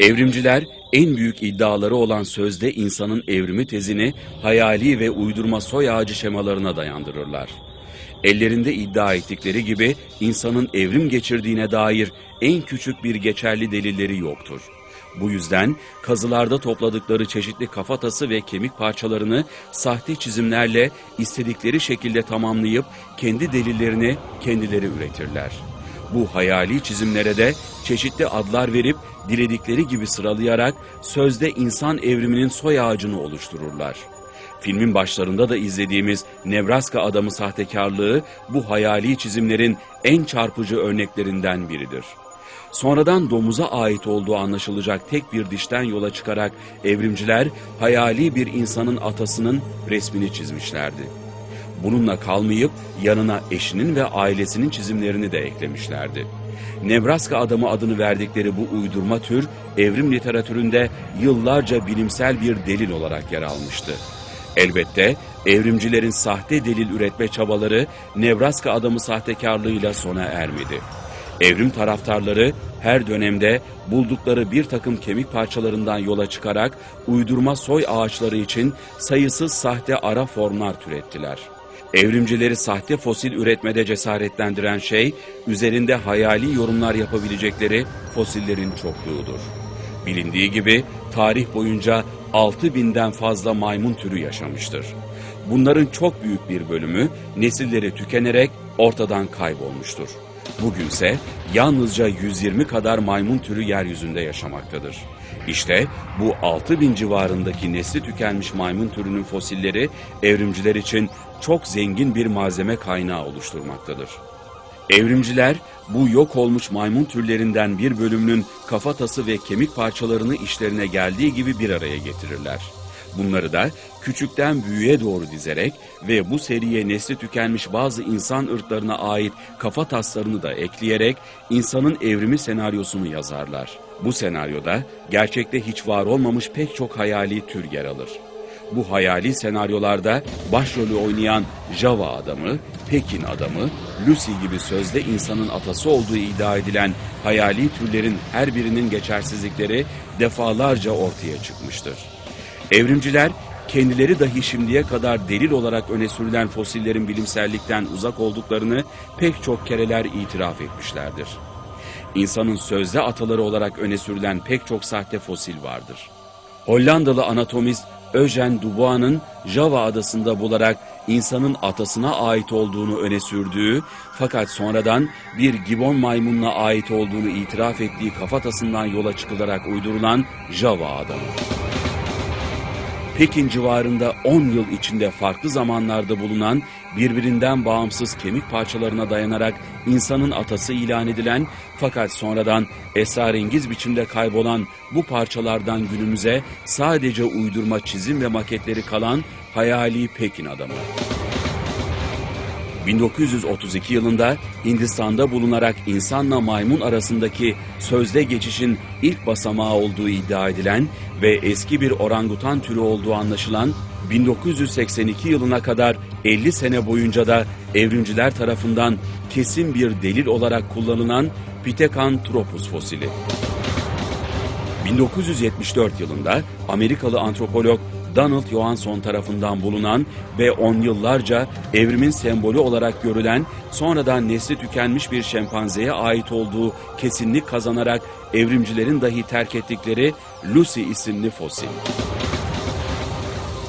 Evrimciler en büyük iddiaları olan sözde insanın evrimi tezini hayali ve uydurma soy ağacı şemalarına dayandırırlar. Ellerinde iddia ettikleri gibi insanın evrim geçirdiğine dair en küçük bir geçerli delilleri yoktur. Bu yüzden kazılarda topladıkları çeşitli kafatası ve kemik parçalarını sahte çizimlerle istedikleri şekilde tamamlayıp kendi delillerini kendileri üretirler. Bu hayali çizimlere de çeşitli adlar verip diledikleri gibi sıralayarak sözde insan evriminin soy ağacını oluştururlar. Filmin başlarında da izlediğimiz Nebraska adamı sahtekarlığı bu hayali çizimlerin en çarpıcı örneklerinden biridir. Sonradan domuza ait olduğu anlaşılacak tek bir dişten yola çıkarak evrimciler hayali bir insanın atasının resmini çizmişlerdi. Bununla kalmayıp yanına eşinin ve ailesinin çizimlerini de eklemişlerdi. Nebraska adamı adını verdikleri bu uydurma tür evrim literatüründe yıllarca bilimsel bir delil olarak yer almıştı. Elbette evrimcilerin sahte delil üretme çabaları Nebraska adamı sahtekarlığıyla sona ermedi. Evrim taraftarları her dönemde buldukları bir takım kemik parçalarından yola çıkarak uydurma soy ağaçları için sayısız sahte ara formlar türettiler. Evrimcileri sahte fosil üretmede cesaretlendiren şey, üzerinde hayali yorumlar yapabilecekleri fosillerin çokluğudur. Bilindiği gibi tarih boyunca 6000'den fazla maymun türü yaşamıştır. Bunların çok büyük bir bölümü nesilleri tükenerek ortadan kaybolmuştur. Bugünse yalnızca 120 kadar maymun türü yeryüzünde yaşamaktadır. İşte bu 6000 civarındaki nesli tükenmiş maymun türünün fosilleri evrimciler için çok zengin bir malzeme kaynağı oluşturmaktadır. Evrimciler bu yok olmuş maymun türlerinden bir bölümünün kafatası ve kemik parçalarını işlerine geldiği gibi bir araya getirirler. Bunları da küçükten büyüğe doğru dizerek ve bu seriye nesli tükenmiş bazı insan ırklarına ait kafa taslarını da ekleyerek insanın evrimi senaryosunu yazarlar. Bu senaryoda gerçekte hiç var olmamış pek çok hayali tür yer alır. Bu hayali senaryolarda başrolü oynayan Java adamı, Pekin adamı, Lucy gibi sözde insanın atası olduğu iddia edilen hayali türlerin her birinin geçersizlikleri defalarca ortaya çıkmıştır. Evrimciler kendileri dahi şimdiye kadar delil olarak öne sürülen fosillerin bilimsellikten uzak olduklarını pek çok kereler itiraf etmişlerdir. İnsanın sözde ataları olarak öne sürülen pek çok sahte fosil vardır. Hollandalı anatomist Eugène Dubois'ın Java adasında bularak insanın atasına ait olduğunu öne sürdüğü fakat sonradan bir gibon maymununa ait olduğunu itiraf ettiği kafatasından yola çıkılarak uydurulan Java adamı. Pekin civarında 10 yıl içinde farklı zamanlarda bulunan birbirinden bağımsız kemik parçalarına dayanarak insanın atası ilan edilen fakat sonradan esrarengiz biçimde kaybolan bu parçalardan günümüze sadece uydurma çizim ve maketleri kalan hayali Pekin adamı. 1932 yılında Hindistan'da bulunarak insanla maymun arasındaki sözde geçişin ilk basamağı olduğu iddia edilen ve eski bir orangutan türü olduğu anlaşılan 1982 yılına kadar 50 sene boyunca da evrimciler tarafından kesin bir delil olarak kullanılan Pithecanthropus fosili. 1974 yılında Amerikalı antropolog Donald Johansson tarafından bulunan ve on yıllarca evrimin sembolü olarak görülen sonradan nesli tükenmiş bir şempanzeye ait olduğu kesinlik kazanarak evrimcilerin dahi terk ettikleri Lucy isimli fosil.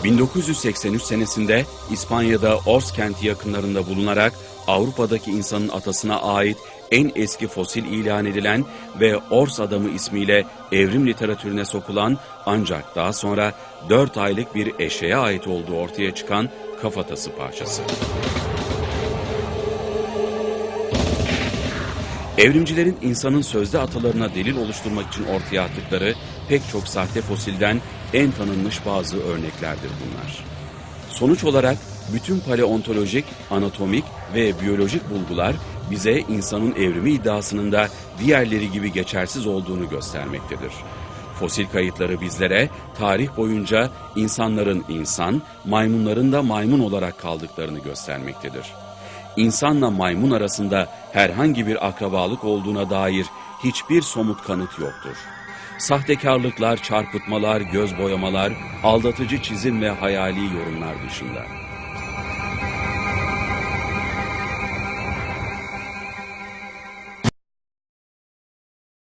1983 senesinde İspanya'da Ors kenti yakınlarında bulunarak Avrupa'daki insanın atasına ait en eski fosil ilan edilen ve Ors adamı ismiyle evrim literatürüne sokulan ancak daha sonra 4 aylık bir eşeğe ait olduğu ortaya çıkan kafatası parçası. Evrimcilerin insanın sözde atalarına delil oluşturmak için ortaya attıkları pek çok sahte fosilden en tanınmış bazı örneklerdir bunlar. Sonuç olarak bütün paleontolojik, anatomik ve biyolojik bulgular bize insanın evrimi iddiasının da diğerleri gibi geçersiz olduğunu göstermektedir. Fosil kayıtları bizlere tarih boyunca insanların insan, maymunların da maymun olarak kaldıklarını göstermektedir. İnsanla maymun arasında herhangi bir akrabalık olduğuna dair hiçbir somut kanıt yoktur. Sahtekarlıklar, çarpıtmalar, göz boyamalar, aldatıcı çizim ve hayali yorumlar dışında.